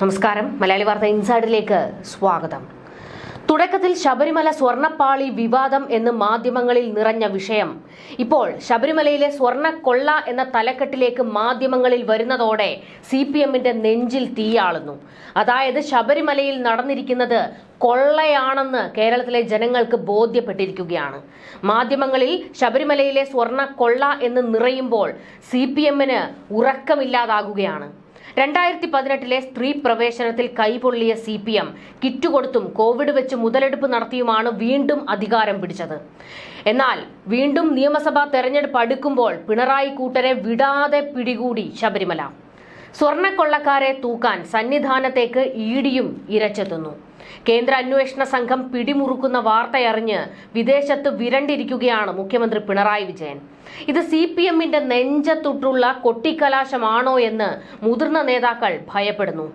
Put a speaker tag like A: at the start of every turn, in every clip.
A: നമസ്കാരം. മലയാളി വാർത്ത ഇൻസൈഡിലേക്ക് സ്വാഗതം. തുടക്കത്തിൽ ശബരിമല സ്വർണപ്പാളി വിവാദം എന്ന് മാധ്യമങ്ങളിൽ നിറഞ്ഞ വിഷയം. ഇപ്പോൾ ശബരിമലയിലെ സ്വർണ കൊള്ള എന്ന തലക്കെട്ടിലേക്ക് മാധ്യമങ്ങളിൽ വരുന്നതോടെ സി പി എമ്മിന്റെ നെഞ്ചിൽ തീയാളുന്നു അതായത് ശബരിമലയിൽ നടന്നിരിക്കുന്നത് കൊള്ളയാണെന്ന് കേരളത്തിലെ ജനങ്ങൾക്ക് ബോധ്യപ്പെട്ടിരിക്കുകയാണ്. മാധ്യമങ്ങളിൽ ശബരിമലയിലെ സ്വർണ കൊള്ള എന്ന് നിറയുമ്പോൾ സി പി എമ്മിന് ഉറക്കമില്ലാതാകുകയാണ്. രണ്ടായിരത്തി പതിനെട്ടിലെ സ്ത്രീ പ്രവേശനത്തിൽ കൈപൊള്ളിയ സി പി എം കിറ്റ് കൊടുത്തും കോവിഡ് വെച്ച് മുതലെടുപ്പ് നടത്തിയുമാണ് വീണ്ടും അധികാരം പിടിച്ചത്. എന്നാൽ വീണ്ടും നിയമസഭാ തെരഞ്ഞെടുപ്പ് അടുക്കുമ്പോൾ പിണറായി കൂട്ടരെ വിടാതെ പിടികൂടി ശബരിമല. സ്വർണക്കൊള്ളക്കാരെ തൂക്കാൻ സന്നിധാനത്തേക്ക് ഇഡിയും ഇരച്ചെത്തുന്നു. കേന്ദ്ര അന്വേഷണ സംഘം പിടിമുറുക്കുന്ന വാർത്തയറിഞ്ഞ് വിദേശത്ത് വിരണ്ടിരിക്കുകയാണ് മുഖ്യമന്ത്രി പിണറായി വിജയൻ. ഇത് സി പി എമ്മിന്റെ നെഞ്ചത്തൊട്ടുള്ള കൊട്ടിക്കലാശമാണോ എന്ന് മുതിർന്ന നേതാക്കൾ ഭയപ്പെടുന്നു.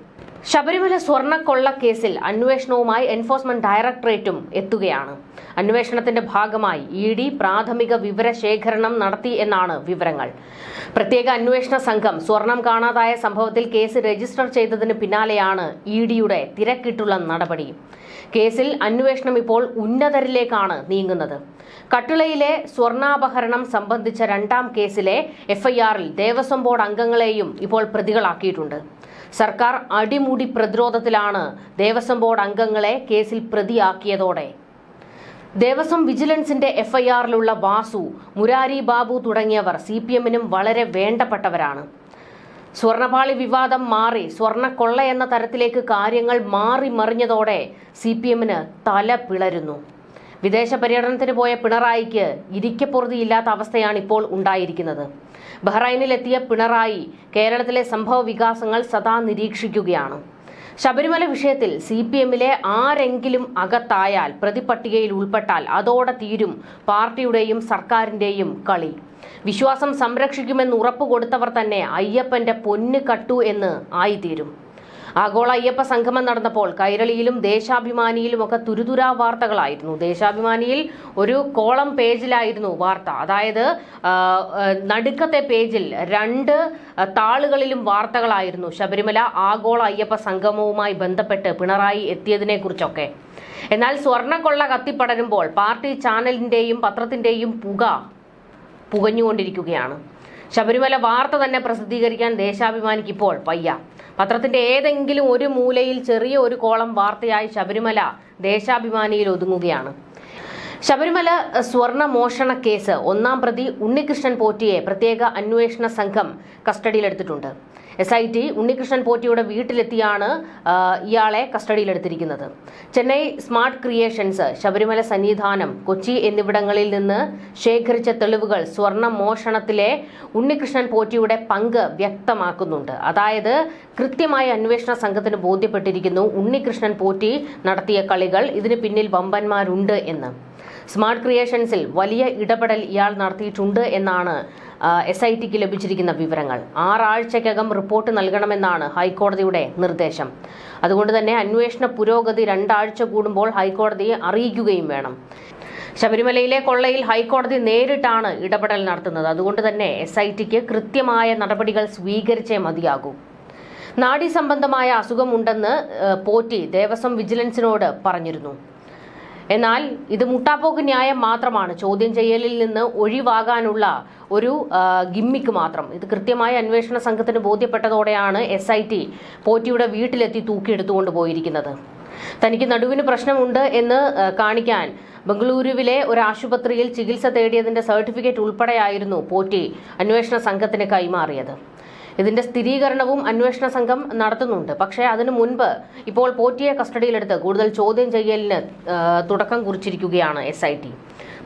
A: ശബരിമല സ്വർണക്കൊള്ള കേസിൽ അന്വേഷണവുമായി എൻഫോഴ്സ്മെന്റ് ഡയറക്ടറേറ്റും എത്തുകയാണ്. അന്വേഷണത്തിന്റെ ഭാഗമായി ഇ ഡി പ്രാഥമിക വിവരശേഖരണം നടത്തി എന്നാണ് വിവരങ്ങൾ. പ്രത്യേക അന്വേഷണ സംഘം സ്വർണം കാണാതായ സംഭവത്തിൽ കേസ് രജിസ്റ്റർ ചെയ്തതിന് പിന്നാലെയാണ് ഇ ഡിയുടെ തിരക്കിട്ടുള്ള നടപടി. കേസിൽ അന്വേഷണം ഇപ്പോൾ ഉന്നതരിലേക്കാണ് നീങ്ങുന്നത്. കട്ടിളയിലെ സ്വർണാപഹരണം സംബന്ധിച്ച രണ്ടാം കേസിലെ എഫ്ഐആറിൽ ദേവസ്വം ബോർഡ് അംഗങ്ങളെയും ഇപ്പോൾ പ്രതികളാക്കിയിട്ടുണ്ട്. സർക്കാർ അടിമുടി പ്രതിരോധത്തിലാണ് ദേവസ്വം ബോർഡ് അംഗങ്ങളെ കേസിൽ പ്രതിയാക്കിയതോടെ. ദേവസ്വം വിജിലൻസിന്റെ എഫ്ഐആറിലുള്ള വാസു മുരാരി ബാബു തുടങ്ങിയവർ സി പി എമ്മിനും വളരെ വേണ്ടപ്പെട്ടവരാണ്. സ്വർണപാളി വിവാദം മാറി സ്വർണക്കൊള്ള എന്ന തരത്തിലേക്ക് കാര്യങ്ങൾ മാറി മറിഞ്ഞതോടെ സി പി എമ്മിന് തല പിളരുന്നു. വിദേശ പര്യടനത്തിന് പോയ പിണറായിക്ക് ഇരിക്കപ്പുറതിയില്ലാത്ത അവസ്ഥയാണ് ഇപ്പോൾ ഉണ്ടായിരിക്കുന്നത്. ബഹ്റൈനിലെത്തിയ പിണറായി കേരളത്തിലെ സംഭവ വികാസങ്ങൾ സദാ നിരീക്ഷിക്കുകയാണ്. ശബരിമല വിഷയത്തിൽ സി പി എമ്മിലെ ആരെങ്കിലും അകത്തായാൽ പ്രതിപട്ടികയിൽ ഉൾപ്പെട്ടാൽ അതോടെ തീരും പാർട്ടിയുടെയും സർക്കാരിന്റെയും കളി. വിശ്വാസം സംരക്ഷിക്കുമെന്ന് ഉറപ്പ് കൊടുത്തവർ തന്നെ അയ്യപ്പന്റെ പൊന്ന് കട്ടു എന്ന് ആയിത്തീരും. ആഗോള അയ്യപ്പ സംഗമം നടന്നപ്പോൾ കൈരളിയിലും ദേശാഭിമാനിയിലും ഒക്കെ തുരുതുരാ വാർത്തകളായിരുന്നു. ദേശാഭിമാനിയിൽ ഒരു കോളം പേജിലായിരുന്നു വാർത്ത. അതായത് നടുക്കത്തെ പേജിൽ രണ്ട് താളുകളിലും വാർത്തകളായിരുന്നു ശബരിമല ആഗോള അയ്യപ്പ സംഗമവുമായി ബന്ധപ്പെട്ട് പിണറായി എത്തിയതിനെ കുറിച്ചൊക്കെ എന്നാൽ സ്വർണക്കൊള്ള കത്തിപ്പടരുമ്പോൾ പാർട്ടി ചാനലിന്റെയും പത്രത്തിന്റെയും പുക പുകഞ്ഞുകൊണ്ടിരിക്കുകയാണ്. ശബരിമല വാർത്ത തന്നെ പ്രസിദ്ധീകരിക്കാൻ ദേശാഭിമാനിക്ക് ഇപ്പോൾ പയ്യ പത്രത്തിന്റെ ഏതെങ്കിലും ഒരു മൂലയിൽ ചെറിയ ഒരു കോളം വാർത്തയായി ശബരിമല ദേശാഭിമാനിയിൽ ഒതുങ്ങുകയാണ്. ശബരിമല സ്വർണ മോഷണ കേസ് ഒന്നാം പ്രതി ഉണ്ണികൃഷ്ണൻ പോറ്റിയെ പ്രത്യേക അന്വേഷണ സംഘം കസ്റ്റഡിയിലെടുത്തിട്ടുണ്ട്. എസ് ഐ ടി ഉണ്ണികൃഷ്ണൻ പോറ്റിയുടെ വീട്ടിലെത്തിയാണ് ഇയാളെ കസ്റ്റഡിയിലെടുത്തിരിക്കുന്നത്. ചെന്നൈ സ്മാർട്ട് ക്രിയേഷൻസ് ശബരിമല സന്നിധാനം കൊച്ചി എന്നിവിടങ്ങളിൽ നിന്ന് ശേഖരിച്ച തെളിവുകൾ സ്വർണ മോഷണത്തിലെ ഉണ്ണികൃഷ്ണൻ പോറ്റിയുടെ പങ്ക് വ്യക്തമാക്കുന്നുണ്ട്. അതായത് കൃത്യമായ അന്വേഷണ സംഘത്തിന് ബോധ്യപ്പെട്ടിരിക്കുന്നു ഉണ്ണികൃഷ്ണൻ പോറ്റി നടത്തിയ കളികൾ ഇതിന് പിന്നിൽ വമ്പന്മാരുണ്ട് എന്ന്. സ്മാർട്ട് ക്രിയേഷൻസിൽ വലിയ ഇടപെടൽ ഇയാൾ നടത്തിയിട്ടുണ്ട് എന്നാണ് എസ് ഐ ടിക്ക് ലഭിച്ചിരിക്കുന്ന വിവരങ്ങൾ. ആറാഴ്ചക്കകം റിപ്പോർട്ട് നൽകണമെന്നാണ് ഹൈക്കോടതിയുടെ നിർദ്ദേശം. അതുകൊണ്ട് തന്നെ അന്വേഷണ പുരോഗതി രണ്ടാഴ്ച കൂടുമ്പോൾ ഹൈക്കോടതിയെ അറിയിക്കുകയും വേണം. ശബരിമലയിലെ കൊള്ളയിൽ ഹൈക്കോടതി നേരിട്ടാണ് ഇടപെടൽ നടത്തുന്നത്. അതുകൊണ്ട് തന്നെ എസ് ഐ ടിക്ക് കൃത്യമായ നടപടികൾ സ്വീകരിച്ചേ മതിയാകൂ. നാഡി സംബന്ധമായ അസുഖമുണ്ടെന്ന് പോറ്റി ദേവസ്വം വിജിലൻസിനോട് പറഞ്ഞിരുന്നു. എന്നാൽ ഇത് മുട്ടാപ്പോക്ക് ന്യായം മാത്രമാണ്. ചോദ്യം ചെയ്യലിൽ നിന്ന് ഒഴിവാകാനുള്ള ഒരു ഗിമ്മിക്ക് മാത്രം. ഇത് കൃത്യമായ അന്വേഷണ സംഘത്തിന് ബോധ്യപ്പെട്ടതോടെയാണ് എസ് ഐ ടി പോറ്റിയുടെ വീട്ടിലെത്തി തൂക്കിയെടുത്തുകൊണ്ട് പോയിരിക്കുന്നത്. തനിക്ക് നടുവിന് പ്രശ്നമുണ്ട് എന്ന് കാണിക്കാൻ ബംഗളൂരുവിലെ ഒരു ആശുപത്രിയിൽ ചികിത്സ തേടിയതിന്റെ സർട്ടിഫിക്കറ്റ് ഉൾപ്പെടെയായിരുന്നു പോറ്റി അന്വേഷണ സംഘത്തിന് കൈമാറിയത്. ഇതിന്റെ സ്ഥിരീകരണവും അന്വേഷണ സംഘം നടത്തുന്നുണ്ട്. പക്ഷേ അതിനു മുൻപ് ഇപ്പോൾ പോറ്റിയെ കസ്റ്റഡിയിലെടുത്ത് കൂടുതൽ ചോദ്യം ചെയ്യലിന് തുടക്കം കുറിച്ചിരിക്കുകയാണ് എസ്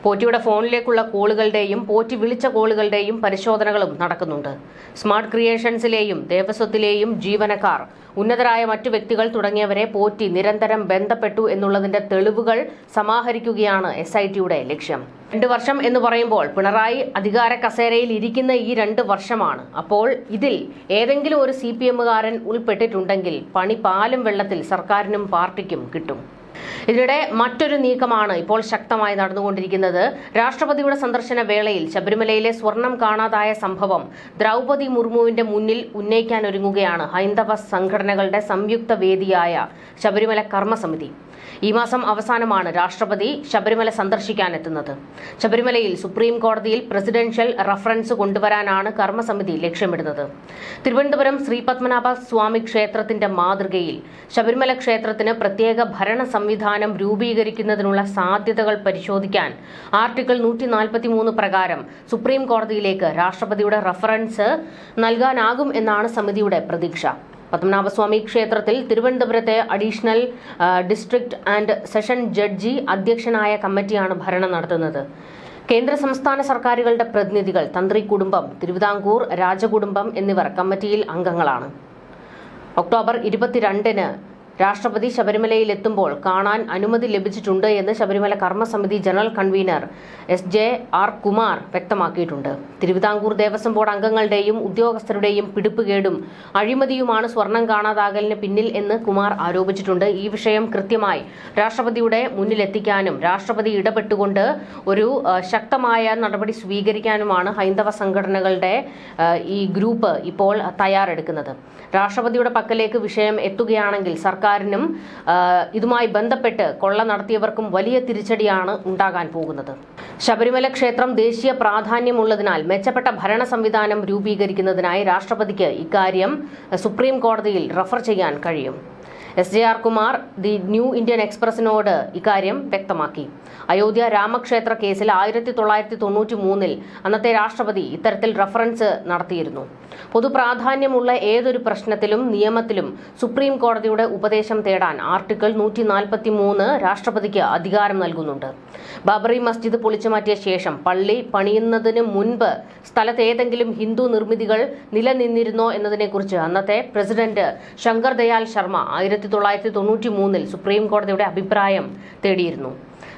A: പോറ്റിയുടെ ഫോണിലേക്കുള്ള കോളുകളുടെയും പോറ്റി വിളിച്ച കോളുകളുടെയും പരിശോധനകളും നടക്കുന്നുണ്ട്. സ്മാർട്ട് ക്രിയേഷൻസിലെയും ദേവസ്വത്തിലെയും ജീവനക്കാർ ഉന്നതരായ മറ്റു വ്യക്തികൾ തുടങ്ങിയവരെ പോറ്റി നിരന്തരം ബന്ധപ്പെട്ടു എന്നുള്ളതിന്റെ തെളിവുകൾ സമാഹരിക്കുകയാണ് എസ് ലക്ഷ്യം. രണ്ട് വർഷം എന്ന് പറയുമ്പോൾ പിണറായി അധികാര കസേരയിൽ ഇരിക്കുന്ന ഈ രണ്ട് വർഷമാണ്. അപ്പോൾ ഇതിൽ ഏതെങ്കിലും ഒരു സി പി എമ്മുകാരൻ ഉൾപ്പെട്ടിട്ടുണ്ടെങ്കിൽ പണി പാലും വെള്ളത്തിൽ സർക്കാരിനും പാർട്ടിക്കും കിട്ടും. ഇതിനിടെ മറ്റൊരു നീക്കമാണ് ഇപ്പോൾ ശക്തമായി നടന്നുകൊണ്ടിരിക്കുന്നത്. രാഷ്ട്രപതിയുടെ സന്ദർശന വേളയിൽ ശബരിമലയിലെ സ്വർണം കാണാതായ സംഭവം ദ്രൗപതി മുർമുവിന്റെ മുന്നിൽ ഉന്നയിക്കാൻ ഒരുങ്ങുകയാണ് ഹൈന്ദവ സംഘടനകളുടെ സംയുക്ത വേദിയായ ശബരിമല കർമ്മസമിതി ഈ മാസം അവസാനമാണ് രാഷ്ട്രപതി ശബരിമല സന്ദർശിക്കാൻ എത്തുന്നത്. ശബരിമലയിൽ സുപ്രീം കോടതിയിൽ പ്രസിഡൻഷ്യൽ റഫറൻസ് കൊണ്ടുവരാനാണ് കർമ്മസമിതി ലക്ഷ്യമിടുന്നത്. തിരുവനന്തപുരം ശ്രീപത്മനാഭ സ്വാമി ക്ഷേത്രത്തിന്റെ മാതൃകയിൽ ശബരിമല ക്ഷേത്രത്തിന് പ്രത്യേക ഭരണ സംവിധാനം രൂപീകരിക്കുന്നതിനുള്ള സാധ്യതകൾ പരിശോധിക്കാൻ ആർട്ടിക്കിൾ നൂറ്റി നാൽപ്പത്തിമൂന്ന് പ്രകാരം സുപ്രീം കോടതിയിലേക്ക് രാഷ്ട്രപതിയുടെ റഫറൻസ് നൽകാനാകും എന്നാണ് സമിതിയുടെ പ്രതീക്ഷ. പത്മനാഭസ്വാമി ക്ഷേത്രത്തിൽ തിരുവനന്തപുരത്തെ additional district and session judge അധ്യക്ഷനായ കമ്മിറ്റിയാണ് ഭരണം നടത്തുന്നത്. കേന്ദ്ര സംസ്ഥാന സർക്കാരുകളുടെ പ്രതിനിധികൾ തന്ത്രി കുടുംബം തിരുവിതാംകൂർ രാജകുടുംബം എന്നിവർ കമ്മിറ്റിയിൽ അംഗങ്ങളാണ്. ഒക്ടോബർ ഇരുപത്തിരണ്ടിന് രാഷ്ട്രപതി ശബരിമലയിൽ എത്തുമ്പോൾ കാണാൻ അനുമതി ലഭിച്ചിട്ടുണ്ട് എന്ന് Sabarimala Karmasamithi general convener S J R Kumar വ്യക്തമാക്കിയിട്ടുണ്ട്. തിരുവിതാംകൂർ ദേവസ്വം ബോർഡ് അംഗങ്ങളുടെയും ഉദ്യോഗസ്ഥരുടെയും പിടിപ്പുകേടും അഴിമതിയുമാണ് സ്വർണം കാണാതാകലിന് പിന്നിൽ എന്ന് കുമാർ ആരോപിച്ചിട്ടുണ്ട്. ഈ വിഷയം കൃത്യമായി രാഷ്ട്രപതിയുടെ മുന്നിലെത്തിക്കാനും രാഷ്ട്രപതി ഇടപെട്ടുകൊണ്ട് ഒരു ശക്തമായ നടപടി സ്വീകരിക്കാനുമാണ് ഹൈന്ദവ സംഘടനകളുടെ ഈ ഗ്രൂപ്പ് ഇപ്പോൾ തയ്യാറെടുക്കുന്നത്. രാഷ്ട്രപതിയുടെ പക്കലേക്ക് വിഷയം എത്തുകയാണെങ്കിൽ സർക്കാരിനും ഇതുമായി ബന്ധപ്പെട്ട് കൊള്ള നടത്തിയവർക്കും വലിയ തിരിച്ചടിയാണ് ഉണ്ടാകാൻ പോകുന്നത്. ശബരിമല ക്ഷേത്രം ദേശീയ പ്രാധാന്യമുള്ളതിനാൽ മെച്ചപ്പെട്ട ഭരണ സംവിധാനം രൂപീകരിക്കുന്നതിനായി രാഷ്ട്രപതിക്ക് ഇക്കാര്യം സുപ്രീം കോടതിയിൽ റഫർ ചെയ്യാൻ കഴിയും. S J R Kumar the New Indian എക്സ്പ്രസിനോട് ഇക്കാര്യം വ്യക്തമാക്കി. അയോധ്യ രാമക്ഷേത്ര കേസിൽ ആയിരത്തി തൊള്ളായിരത്തി തൊണ്ണൂറ്റി മൂന്നിൽ അന്നത്തെ രാഷ്ട്രപതി ഇത്തരത്തിൽ റഫറൻസ് നടത്തിയിരുന്നു. പൊതുപ്രാധാന്യമുള്ള ഏതൊരു പ്രശ്നത്തിലും നിയമത്തിലും സുപ്രീം കോടതിയുടെ ഉപദേശം തേടാൻ ആർട്ടിക്കിൾ നൂറ്റി നാൽപ്പത്തി മൂന്ന് രാഷ്ട്രപതിക്ക് അധികാരം നൽകുന്നുണ്ട്. ബാബറി മസ്ജിദ് പൊളിച്ചുമാറ്റിയ ശേഷം പള്ളി പണിയുന്നതിന് മുൻപ് സ്ഥലത്ത് ഏതെങ്കിലും ഹിന്ദു നിർമ്മിതികൾ നിലനിന്നിരുന്നോ എന്നതിനെക്കുറിച്ച് അന്നത്തെ പ്രസിഡന്റ് ശങ്കർ ദയാൽ ശർമ്മ ആയിരത്തി തൊള്ളായിരത്തി തൊണ്ണൂറ്റി മൂന്നിൽ സുപ്രീം കോടതിയുടെ അഭിപ്രായം തേടിയിരുന്നു.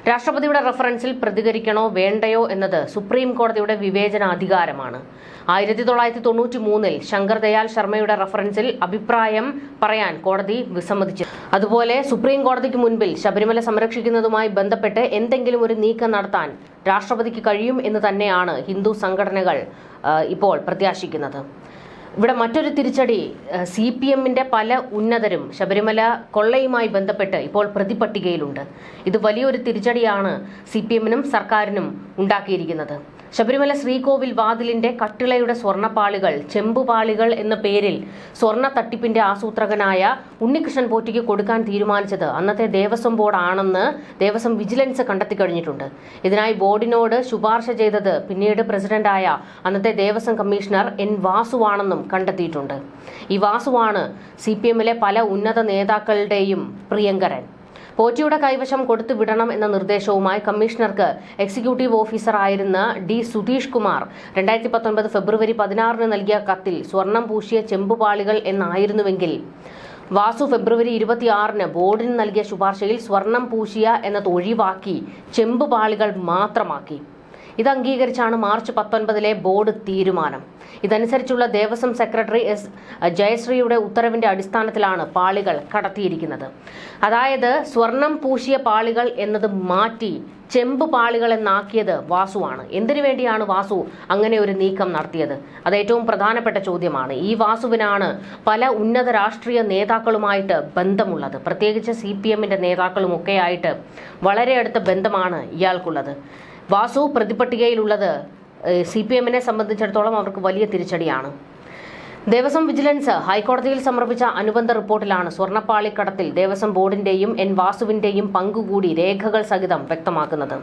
A: രാഷ്ട്രപതിയുടെ റഫറൻസിൽ പ്രതികരിക്കണോ വേണ്ടയോ എന്നത് സുപ്രീം കോടതിയുടെ വിവേചനാധികാരമാണ്. ആയിരത്തി തൊള്ളായിരത്തി തൊണ്ണൂറ്റി മൂന്നിൽ ശങ്കർ ദയാൽ ശർമ്മയുടെ റഫറൻസിൽ അഭിപ്രായം പറയാൻ കോടതി വിസമ്മതിച്ചു. അതുപോലെ സുപ്രീം കോടതിക്ക് മുൻപിൽ ശബരിമല സംരക്ഷിക്കുന്നതുമായി ബന്ധപ്പെട്ട് എന്തെങ്കിലും ഒരു നീക്കം നടത്താൻ രാഷ്ട്രപതിക്ക് കഴിയും എന്ന് തന്നെയാണ് ഹിന്ദു സംഘടനകൾ ഇപ്പോൾ പ്രത്യാശിക്കുന്നത്. ഇവിടെ മറ്റൊരു തിരിച്ചടി സി പി എമ്മിന്റെ പല ഉന്നതരും ശബരിമല കൊള്ളയുമായി ബന്ധപ്പെട്ട് ഇപ്പോൾ പ്രതിപട്ടികയിലുണ്ട്. ഇത് വലിയൊരു തിരിച്ചടിയാണ് സി പി എമ്മിനും സർക്കാരിനും ഉണ്ടാക്കിയിരിക്കുന്നത്. ശബരിമല ശ്രീകോവിൽ വാതിലിന്റെ കട്ടിളയുടെ സ്വർണപ്പാളികൾ ചെമ്പുപാളികൾ എന്ന പേരിൽ സ്വർണ തട്ടിപ്പിന്റെ ആസൂത്രകനായ ഉണ്ണികൃഷ്ണൻ പോറ്റിക്ക് കൊടുക്കാൻ തീരുമാനിച്ചത് അന്നത്തെ ദേവസ്വം ബോർഡ് ആണെന്ന് ദേവസ്വം വിജിലൻസ് കണ്ടെത്തി കഴിഞ്ഞിട്ടുണ്ട്. ഇതിനായി ബോർഡിനോട് ശുപാർശ ചെയ്തത് പിന്നീട് പ്രസിഡന്റായ അന്നത്തെ ദേവസ്വം കമ്മീഷണർ എൻ വാസുവാണെന്നും കണ്ടെത്തിയിട്ടുണ്ട്. ഈ വാസുവാണ് സി പല ഉന്നത നേതാക്കളുടെയും പ്രിയങ്കരൻ. പോറ്റിയുടെ കൈവശം കൊടുത്തു വിടണം എന്ന നിർദ്ദേശവുമായി കമ്മീഷണർക്ക് എക്സിക്യൂട്ടീവ് ഓഫീസർ ആയിരുന്ന ഡി സുധീഷ് കുമാർ രണ്ടായിരത്തി പത്തൊൻപത് ഫെബ്രുവരി പതിനാറിന് നൽകിയ കത്തിൽ സ്വർണം പൂശിയ ചെമ്പുപാളികൾ എന്നായിരുന്നുവെങ്കിൽ. വാസു ഫെബ്രുവരി ഇരുപത്തിയാറിന് ബോർഡിന് നൽകിയ ശുപാർശയിൽ സ്വർണം പൂശിയ എന്നത് ഒഴിവാക്കി ചെമ്പുപാളികൾ മാത്രമാക്കി. ഇത് അംഗീകരിച്ചാണ് മാർച്ച് പത്തൊൻപതിലെ ബോർഡ് തീരുമാനം. ഇതനുസരിച്ചുള്ള ദേവസ്വം സെക്രട്ടറി എസ് ജയശ്രീയുടെ ഉത്തരവിന്റെ അടിസ്ഥാനത്തിലാണ് പാളികൾ കടത്തിയിരിക്കുന്നത്. അതായത് സ്വർണം പൂശിയ പാളികൾ എന്നത് മാറ്റി ചെമ്പ് പാളികൾ എന്നാക്കിയത് വാസുവാണ്. എന്തിനു വേണ്ടിയാണ് വാസു അങ്ങനെ ഒരു നീക്കം നടത്തിയത്? അത് ഏറ്റവും പ്രധാനപ്പെട്ട ചോദ്യമാണ്. ഈ വാസുവിനാണ് പല ഉന്നത രാഷ്ട്രീയ നേതാക്കളുമായിട്ട് ബന്ധമുള്ളത്. പ്രത്യേകിച്ച് സി പി എമ്മിന്റെ നേതാക്കളുമൊക്കെയായിട്ട് വളരെ അടുത്ത ബന്ധമാണ് ഇയാൾക്കുള്ളത്. വാസു പ്രതിപട്ടികയിലുള്ളത് സി പി എമ്മിനെ സംബന്ധിച്ചിടത്തോളം അവർക്ക് വലിയ തിരിച്ചടിയാണ്. ദേവസ്വം വിജിലൻസ് ഹൈക്കോടതിയിൽ സമർപ്പിച്ച അനുബന്ധ റിപ്പോർട്ടിലാണ് സ്വർണപ്പാളിക്കടത്തിൽ ദേവസ്വം ബോർഡിന്റെയും എൻ വാസുവിന്റെയും പങ്കുകൂടി രേഖകൾ സഹിതം വ്യക്തമാക്കുന്നത്.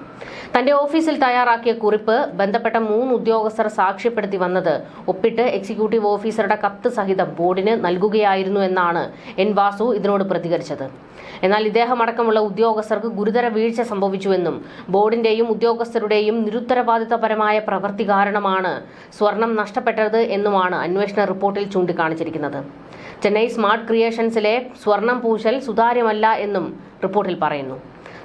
A: തന്റെ ഓഫീസിൽ തയ്യാറാക്കിയ കുറിപ്പ് ബന്ധപ്പെട്ട മൂന്ന് ഉദ്യോഗസ്ഥർ സാക്ഷ്യപ്പെടുത്തി വന്നത് ഒപ്പിട്ട് എക്സിക്യൂട്ടീവ് ഓഫീസറുടെ കത്ത് സഹിതം ബോർഡിന് നൽകുകയായിരുന്നു എന്നാണ് എൻ വാസു ഇതിനോട് പ്രതികരിച്ചത്. എന്നാൽ ഇദ്ദേഹം അടക്കമുള്ള ഉദ്യോഗസ്ഥർക്ക് ഗുരുതര വീഴ്ച സംഭവിച്ചുവെന്നും ബോർഡിന്റെയും ഉദ്യോഗസ്ഥരുടെയും നിരുത്തരവാദിത്തപരമായ പ്രവൃത്തി കാരണമാണ് സ്വർണം നഷ്ടപ്പെട്ടത് എന്നുമാണ് അന്വേഷണ റിപ്പോർട്ടിൽ ചൂണ്ടിക്കാണിച്ചിരിക്കുന്നത്. ചെന്നൈ സ്മാർട്ട് ക്രിയേഷൻസിലെ സ്വർണം പൂശൽ സുതാര്യമല്ല എന്നും റിപ്പോർട്ടിൽ പറയുന്നു.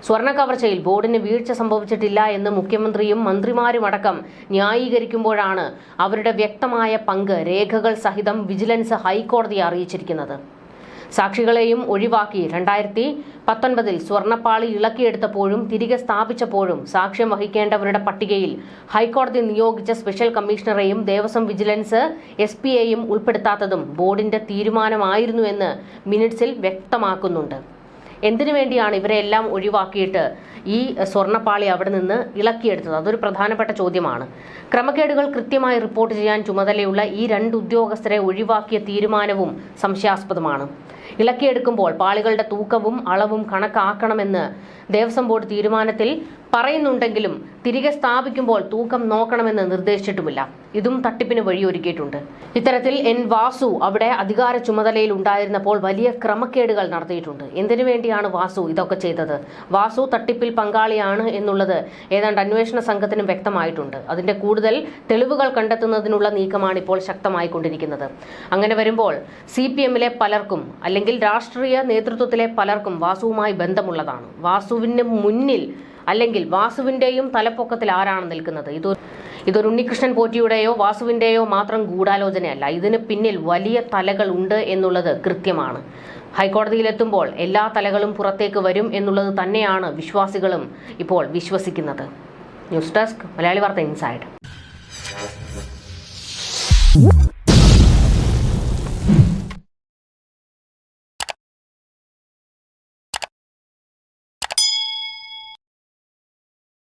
A: സ്വർണ കവർച്ചയിൽ ബോർഡിന് വീഴ്ച സംഭവിച്ചിട്ടില്ല എന്ന് മുഖ്യമന്ത്രിയും മന്ത്രിമാരുമടക്കം ന്യായീകരിക്കുമ്പോഴാണ് അവരുടെ വ്യക്തമായ പങ്ക് രേഖകൾ സഹിതം വിജിലൻസ് ഹൈക്കോടതിയെ അറിയിച്ചിരിക്കുന്നത്. സാക്ഷികളെയും ഒഴിവാക്കി. രണ്ടായിരത്തി പത്തൊൻപതിൽ സ്വർണപ്പാളി ഇളക്കിയെടുത്തപ്പോഴും തിരികെ സ്ഥാപിച്ചപ്പോഴും സാക്ഷ്യം വഹിക്കേണ്ടവരുടെ പട്ടികയിൽ ഹൈക്കോടതി നിയോഗിച്ച സ്പെഷ്യൽ കമ്മീഷണറെയും ദേവസ്വം വിജിലൻസ് എസ് പിയെയും ഉൾപ്പെടുത്താത്തതും ബോർഡിന്റെ തീരുമാനമായിരുന്നുവെന്ന് മിനിറ്റ്സിൽ വ്യക്തമാക്കുന്നുണ്ട്. എന്തിനു വേണ്ടിയാണ് ഇവരെല്ലാം ഒഴിവാക്കിയിട്ട് ഈ സ്വർണപ്പാളി അവിടെ നിന്ന് ഇളക്കിയെടുത്തത്? അതൊരു പ്രധാനപ്പെട്ട ചോദ്യമാണ്. ക്രമക്കേടുകൾ കൃത്യമായി റിപ്പോർട്ട് ചെയ്യാൻ ചുമതലയുള്ള ഈ രണ്ട് ഉദ്യോഗസ്ഥരെ ഒഴിവാക്കിയ തീരുമാനവും സംശയാസ്പദമാണ്. ഇളക്കിയെടുക്കുമ്പോൾ പാളികളുടെ തൂക്കവും അളവും കണക്കാക്കണമെന്ന് ദേവസ്വം ബോർഡ് തീരുമാനത്തിൽ പറയുന്നുണ്ടെങ്കിലും തിരികെ സ്ഥാപിക്കുമ്പോൾ തൂക്കം നോക്കണമെന്ന് നിർദ്ദേശിച്ചിട്ടുമില്ല. ഇതും തട്ടിപ്പിന് വഴിയൊരുക്കിയിട്ടുണ്ട്. ഇത്തരത്തിൽ എൻ വാസു അവിടെ അധികാര ചുമതലയിൽ ഉണ്ടായിരുന്നപ്പോൾ വലിയ ക്രമക്കേടുകൾ നടത്തിയിട്ടുണ്ട്. എന്തിനു വേണ്ടിയാണ് വാസു ഇതൊക്കെ ചെയ്തത്? വാസു തട്ടിപ്പിൽ പങ്കാളിയാണ് എന്നുള്ളത് ഏതാണ്ട് അന്വേഷണ സംഘത്തിനും വ്യക്തമായിട്ടുണ്ട്. അതിന്റെ കൂടുതൽ തെളിവുകൾ കണ്ടെത്തുന്നതിനുള്ള നീക്കമാണ് ഇപ്പോൾ ശക്തമായി കൊണ്ടിരിക്കുന്നത് അങ്ങനെ വരുമ്പോൾ സി പി എമ്മിലെ പലർക്കും അല്ലെങ്കിൽ രാഷ്ട്രീയ നേതൃത്വത്തിലെ പലർക്കും വാസുവുമായി ബന്ധമുള്ളതാണ്. വാസുവിന് മുന്നിൽ അല്ലെങ്കിൽ വാസുവിന്റെയും തലപ്പൊക്കത്തിൽ ആരാണ് നിൽക്കുന്നത്? ഇത് ഇതൊരു ഉണ്ണികൃഷ്ണൻ പോറ്റിയുടെയോ വാസുവിന്റെയോ മാത്രം ഗൂഢാലോചനയല്ല. ഇതിന് പിന്നിൽ വലിയ തലകൾ ഉണ്ട് എന്നുള്ളത് കൃത്യമാണ്. ഹൈക്കോടതിയിലെത്തുമ്പോൾ എല്ലാ തലകളും പുറത്തേക്ക് വരും എന്നുള്ളത് തന്നെയാണ് വിശ്വാസികളും ഇപ്പോൾ വിശ്വസിക്കുന്നത്. ന്യൂസ് ഡെസ്ക് മലയാളി വാർത്ത ഇൻസൈഡ്.